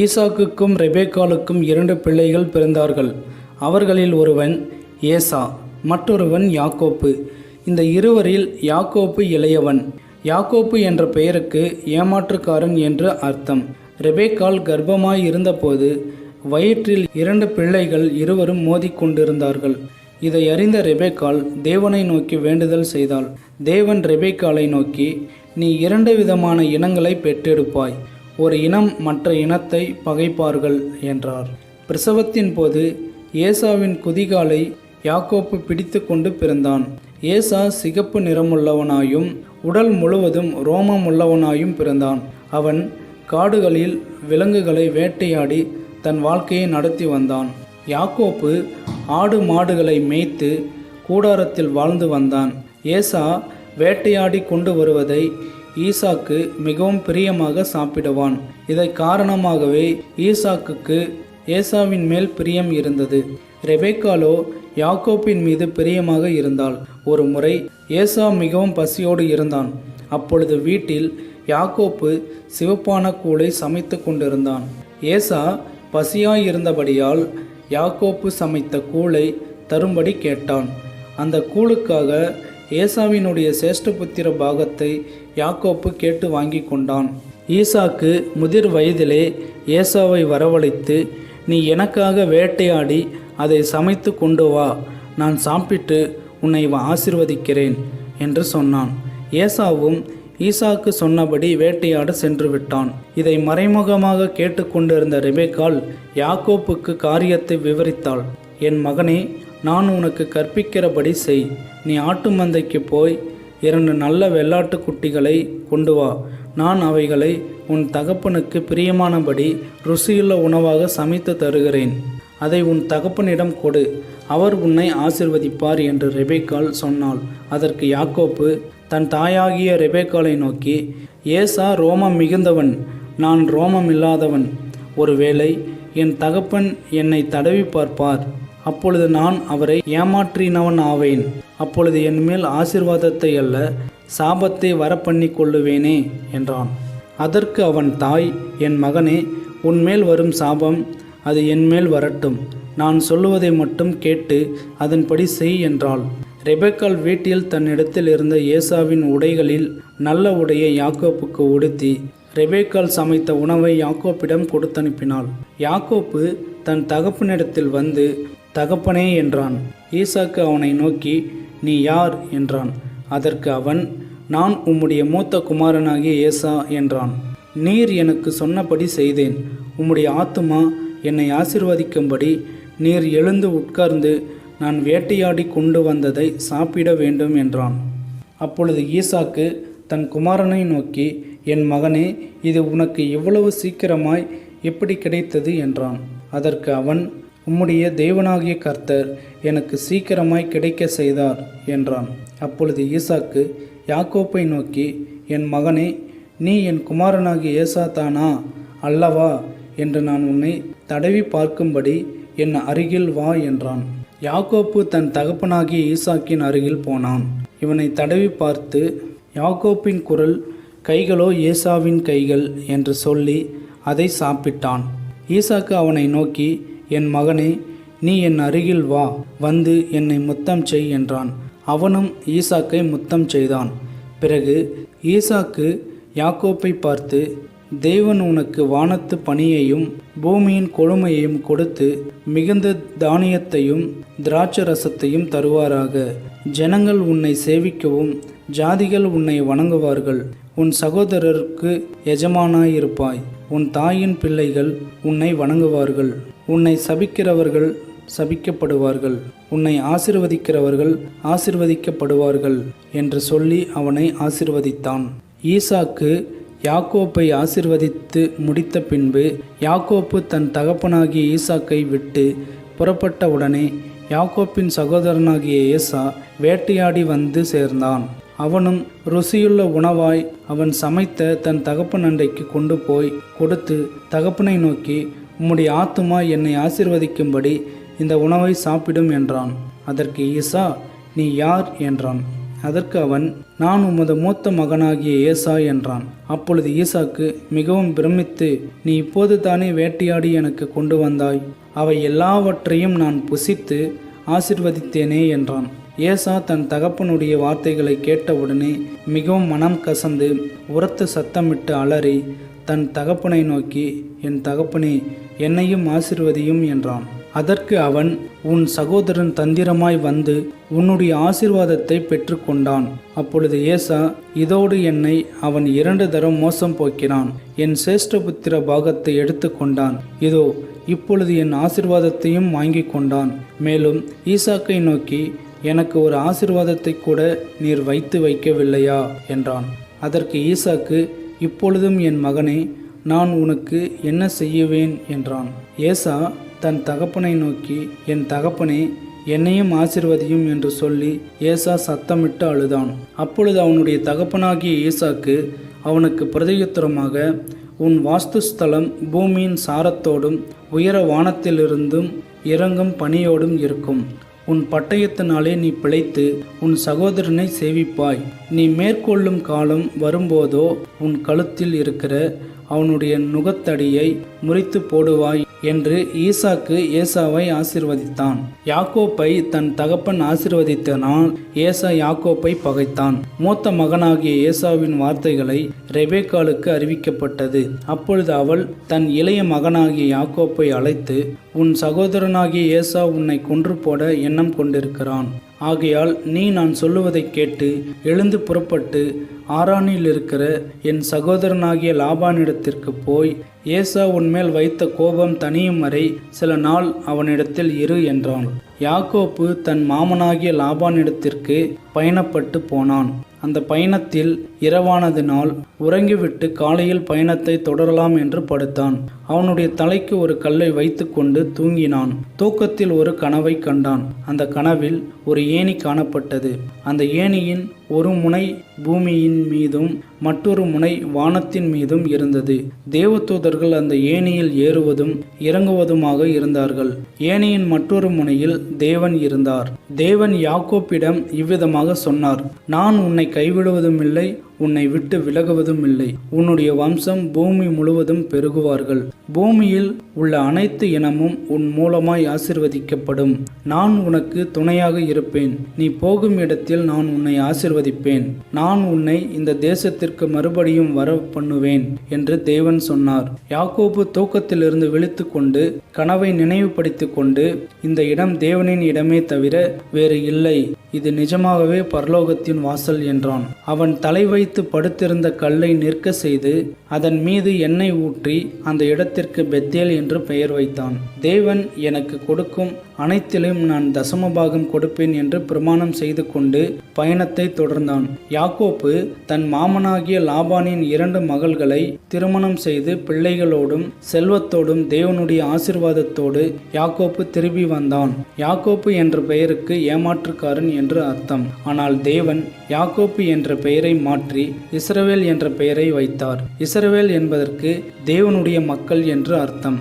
ஈசாக்குக்கும் ரெபேக்காலுக்கும் இரண்டு பிள்ளைகள் பிறந்தார்கள். அவர்களில் ஒருவன் ஏசா மற்றொருவன் யாக்கோப்பு. இந்த இருவரில் யாக்கோப்பு இளையவன். யாக்கோப்பு என்ற பெயருக்கு ஏமாற்றுக்காரன் என்று அர்த்தம். ரெபேக்கால் கர்ப்பமாய் இருந்தபோது வயிற்றில் இரண்டு பிள்ளைகள் இருவரும் மோதிக்கொண்டிருந்தார்கள். இதை அறிந்த ரெபேக்கால் தேவனை நோக்கி வேண்டுதல் செய்தாள். தேவன் ரெபேக்காலை நோக்கி நீ இரண்டு விதமான இனங்களை பெற்றெடுப்பாய். ஒரு இனம் மற்ற இனத்தை பகைப்பார்கள் என்றார். பிரசவத்தின் போது ஏசாவின் குதிகாலை யாக்கோப்பு பிடித்து கொண்டு பிறந்தான். ஏசா சிகப்பு நிறமுள்ளவனாயும் உடல் முழுவதும் ரோமமுள்ளவனாயும் பிறந்தான். அவன் காடுகளில் விலங்குகளை வேட்டையாடி தன் வாழ்க்கையை நடத்தி வந்தான். யாக்கோப்பு ஆடு மாடுகளை மேய்த்து கூடாரத்தில் வாழ்ந்து வந்தான். ஏசா வேட்டையாடி கொண்டு வருவதை ஈசாக்கு மிகவும் பிரியமாக சாப்பிடுவான். இதை காரணமாகவே ஈசாக்குக்கு ஏசாவின் மேல் பிரியம் இருந்தது. ரெபேக்காலோ யாக்கோப்பின் மீது பிரியமாக இருந்தாள். ஒரு முறை ஏசா மிகவும் பசியோடு இருந்தான். அப்பொழுது வீட்டில் யாக்கோப்பு சிவப்பான கூளை சமைத்து கொண்டிருந்தான். ஏசா பசியாய் இருந்தபடியால் யாக்கோப்பு சமைத்த கூளை தரும்படி கேட்டான். அந்த கூழுக்காக ஏசாவினுடைய சேஷ்டபுத்திர பாகத்தை யாக்கோப்பு கேட்டு வாங்கி கொண்டான். ஈசாக்கு முதிர் வயதிலே ஏசாவை வரவழைத்து நீ எனக்காக வேட்டையாடி அதை சமைத்து கொண்டு வா. நான் சாப்பிட்டு உன்னை ஆசிர்வதிக்கிறேன் என்று சொன்னான். ஏசாவும் ஈசாக்கு சொன்னபடி வேட்டையாட சென்று விட்டான். இதை மறைமுகமாக கேட்டுக்கொண்டிருந்த ரெபேக்கால் யாக்கோப்புக்கு காரியத்தை விவரித்தாள். என் மகனே நான் உனக்கு கற்பிக்கிறபடி செய். நீ ஆட்டு மந்தைக்கு போய் இரண்டு நல்ல வெள்ளாட்டு குட்டிகளை கொண்டு வா. நான் அவைகளை உன் தகப்பனுக்கு பிரியமானபடி ருசியுள்ள உணவாக சமைத்து தருகிறேன். அதை உன் தகப்பனிடம் கொடு. அவர் உன்னை ஆசிர்வதிப்பார் என்று ரெபேக்கால் சொன்னாள். அதற்கு யாக்கோப்பு தன் தாயாகிய ரெபேக்காலை நோக்கி ஏசா ரோமம் மிகுந்தவன் நான் ரோமம் இல்லாதவன். ஒருவேளை என் தகப்பன் என்னை தடவி பார்ப்பார். அப்பொழுது நான் அவரை ஏமாற்றினவன் ஆவேன். அப்பொழுது என் மேல் ஆசிர்வாதத்தை அல்ல சாபத்தை வரப்பண்ணி கொள்ளுவேனே என்றான். அதற்கு அவன் தாய் என் மகனே உன்மேல் வரும் சாபம் அது என்மேல் வரட்டும். நான் சொல்லுவதை மட்டும் கேட்டு அதன்படி செய் என்றாள். ரெபெக்கால் வீட்டில் தன்னிடத்தில் இருந்த ஏசாவின் உடைகளில் நல்ல உடையை யாக்கோப்புக்கு உடுத்தி ரெபேக்கால் சமைத்த உணவை யாக்கோப்பிடம் கொடுத்தனுப்பினாள். யாக்கோப்பு தன் தகப்பனிடத்தில் வந்து தகப்பனே என்றான். ஈசாக்கு அவனை நோக்கி நீ யார்? என்றான். அதற்கு அவன் நான் உம்முடைய மூத்த குமாரனாகிய ஏசா என்றான். நீர் எனக்கு சொன்னபடி செய்தேன். உம்முடைய ஆத்துமா என்னை ஆசிர்வதிக்கும்படி நீர் எழுந்து உட்கார்ந்து நான் வேட்டையாடி கொண்டு வந்ததை சாப்பிட வேண்டும் என்றான். அப்பொழுது ஈசாக்கு தன் குமாரனை நோக்கி என் மகனே இது உனக்கு இவ்வளவு சீக்கிரமாய் எப்படி கிடைத்தது? என்றான். அதற்கு அவன் உம்முடைய தேவனாகிய கர்த்தர் எனக்கு சீக்கிரமாய் கிடைக்க செய்தார் என்றான். அப்பொழுது ஈசாக்கு யாக்கோப்பை நோக்கி என் மகனே நீ என் குமாரனாகிய ஏசா தானா அல்லவா? என்று நான் உன்னை தடவி பார்க்கும்படி என் அருகில் வா என்றான். யாக்கோப்பு தன் தகப்பனாகிய ஈசாக்கின் அருகில் போனான். இவனை தடவி பார்த்து யாக்கோப்பின் குரல் கைகளோ ஏசாவின் கைகள்? என்று சொல்லி அதை சாப்பிட்டான். ஈசாக்கு அவனை நோக்கி என் மகனே நீ என் அருகில் வா வந்து என்னை முத்தம் செய் என்றான். அவனும் ஈசாக்கை முத்தம் செய்தான். பிறகு ஈசாக்கு யாக்கோப்பை பார்த்து தேவன் உனக்கு வானத்து பனியையும் பூமியின் கொழுமையையும் கொடுத்து மிகுந்த தானியத்தையும் திராட்சரசத்தையும் தருவாராக. ஜனங்கள் உன்னை சேவிக்கவும் ஜாதிகள் உன்னை வணங்குவார்கள். உன் சகோதரருக்கு எஜமானாயிருப்பாய். உன் தாயின் பிள்ளைகள் உன்னை வணங்குவார்கள். உன்னை சபிக்கிறவர்கள் சபிக்கப்படுவார்கள். உன்னை ஆசிர்வதிக்கிறவர்கள் ஆசிர்வதிக்கப்படுவார்கள் என்று சொல்லி அவனை ஆசிர்வதித்தான். ஈசாக்கு யாக்கோப்பை ஆசிர்வதித்து முடித்த பின்பு யாக்கோப்பு தன் தகப்பனாகிய ஈசாக்கை விட்டு புறப்பட்ட உடனே யாக்கோப்பின் சகோதரனாகிய ஏசா வேட்டையாடி வந்து சேர்ந்தான். அவனும் ருசியுள்ள உணவாய் அவன் சமைத்த தன் தகப்பன் அண்டைக்கு கொண்டு போய் கொடுத்து தகப்பனை நோக்கி உம்முடைய ஆத்துமா என்னை ஆசிர்வதிக்கும்படி இந்த உணவை சாப்பிடும் என்றான். அதற்கு ஈசா நீ யார்? என்றான். அதற்கு அவன் நான் உமது மூத்த மகனாகிய ஏசா என்றான். அப்பொழுது ஈசாக்கு மிகவும் பிரமித்து நீ இப்போது தானே வேட்டையாடி எனக்கு கொண்டு வந்தாய். அவை எல்லாவற்றையும் நான் புசித்து ஆசிர்வதித்தேனே என்றான். ஏசா தன் தகப்பனுடைய வார்த்தைகளை கேட்டவுடனே மிகவும் மனம் கசந்து உரத்து சத்தமிட்டு அலறி தன் தகப்பனை நோக்கி என் தகப்பனே என்னையும் ஆசிர்வதியும் என்றான். அதற்கு அவன் உன் சகோதரன் தந்திரமாய் வந்து உன்னுடைய ஆசிர்வாதத்தை பெற்றுக்கொண்டான். அப்பொழுது ஏசா இதோடு என்னை அவன் இரண்டு தரம் மோசம் போக்கினான். என் சேஷ்டபுத்திர பாகத்தை எடுத்துக்கொண்டான். இதோ இப்பொழுது என் ஆசிர்வாதத்தையும் வாங்கி கொண்டான். மேலும் ஈசாக்கை நோக்கி எனக்கு ஒரு ஆசிர்வாதத்தை கூட நீர் வைத்து வைக்கவில்லையா? என்றான். அதற்கு ஈசாக்கு இப்பொழுதும் என் மகனே நான் உனக்கு என்ன செய்யுவேன் என்றான். ஏசா தன் தகப்பனை நோக்கி என் தகப்பனே என்னையும் ஆசிர்வதியும் என்று சொல்லி ஏசா சத்தமிட்டு அழுதான். அப்பொழுது அவனுடைய தகப்பனாகிய ஏசாக்கு அவனுக்கு பிரதியுத்தரமாக உன் வாஸ்துஸ்தலம் பூமியின் சாரத்தோடும் உயர வானத்திலிருந்தும் இறங்கும் பணியோடும் இருக்கும். உன் பட்டயத்தினாலே நீ பிழைத்து உன் சகோதரனை சேவிப்பாய். நீ மேற்கொள்ளும் காலம் வரும்போதோ உன் கழுத்தில் இருக்கிற அவனுடைய நுகத்தடியை முறித்து போடுவாய் என்று ஈசாக்கு ஏசாவை ஆசிர்வதித்தான். யாக்கோப்பை தன் தகப்பன் ஆசிர்வதித்தனால் ஏசா யாக்கோப்பை பகைத்தான். மூத்த மகனாகிய ஏசாவின் வார்த்தைகளை ரெபேக்காலுக்கு அறிவிக்கப்பட்டது. அப்பொழுது அவள் தன் இளைய மகனாகிய யாக்கோப்பை அழைத்து உன் சகோதரனாகிய ஏசா உன்னை கொன்று போட எண்ணம் கொண்டிருக்கிறான். ஆகையால் நீ நான் சொல்லுவதைக் கேட்டு எழுந்து புறப்பட்டு ஆரானில் இருக்கிற என் சகோதரனாகிய லாபானிடத்திற்கு போய் ஏசா உன்மேல் வைத்த கோபம் தனியும் வரை சில நாள் அவனிடத்தில் இரு என்றான். யாக்கோப்பு தன் மாமனாகிய லாபானிடத்திற்கு பயணப்பட்டு போனான். அந்த பயணத்தில் இரவானதினால் உறங்கிவிட்டு காலையில் பயணத்தை தொடரலாம் என்று படுத்தான். அவனுடைய தலைக்கு ஒரு கல்லை வைத்துக்கொண்டு தூங்கினான். தூக்கத்தில் ஒரு கனவை கண்டான். அந்த கனவில் ஒரு ஏணி காணப்பட்டது. அந்த ஏணியின் ஒரு முனை பூமியின் மீதும் மற்றொரு முனை வானத்தின் மீதும் இருந்தது. தேவதூதர்கள் அந்த ஏணியில் ஏறுவதும் இறங்குவதுமாக இருந்தார்கள். ஏணியின் மற்றொரு முனையில் தேவன் இருந்தார். தேவன் யாக்கோப்பிடம் இவ்விதமாக சொன்னார் நான் உன்னை கைவிடுவதும் இல்லை உன்னை விட்டு விலகுவதும் இல்லை. உன்னுடைய வம்சம் பூமி முழுவதும் பெருகுவார்கள். பூமியில் உள்ள அனைத்து இனமும் உன் மூலமாய் ஆசிர்வதிக்கப்படும். நான் உனக்கு துணையாக இருப்பேன். நீ போகும் இடத்தில் நான் உன்னை ஆசிர்வதிப்பேன். நான் உன்னை இந்த தேசத்திற்கு மறுபடியும் வர பண்ணுவேன் என்று தேவன் சொன்னார். யாக்கோபு தூக்கத்திலிருந்து விழித்து கொண்டு கனவை நினைவுபடுத்திக் கொண்டு இந்த இடம் தேவனின் இடமே தவிர வேறு இல்லை. இது நிஜமாகவே பரலோகத்தின் வாசல் என்றான். அவன் தலை வைத்து படுத்திருந்த கல்லை நிற்க செய்து அதன் மீது எண்ணெய் ஊற்றி அந்த இடத்திற்கு பெத்தேல் என்று பெயர் வைத்தான். தேவன் எனக்கு கொடுக்கும் அனைத்திலும் நான் தசமபாகம் கொடுப்பேன் என்று பிரமாணம் செய்து கொண்டு பயணத்தை தொடர்ந்தான். யாக்கோப்பு தன் மாமனாகிய லாபானின் இரண்டு மகள்களை திருமணம் செய்து பிள்ளைகளோடும் செல்வத்தோடும் தேவனுடைய ஆசிர்வாதத்தோடு யாக்கோப்பு திரும்பி வந்தான். யாக்கோப்பு என்ற பெயருக்கு ஏமாற்றுக்காரன் என்று அர்த்தம். ஆனால் தேவன் யாக்கோப்பு என்ற பெயரை மாற்றி இஸ்ரவேல் என்ற பெயரை வைத்தார். இஸ்ரவேல் என்பதற்கு தேவனுடைய மக்கள் என்று அர்த்தம்.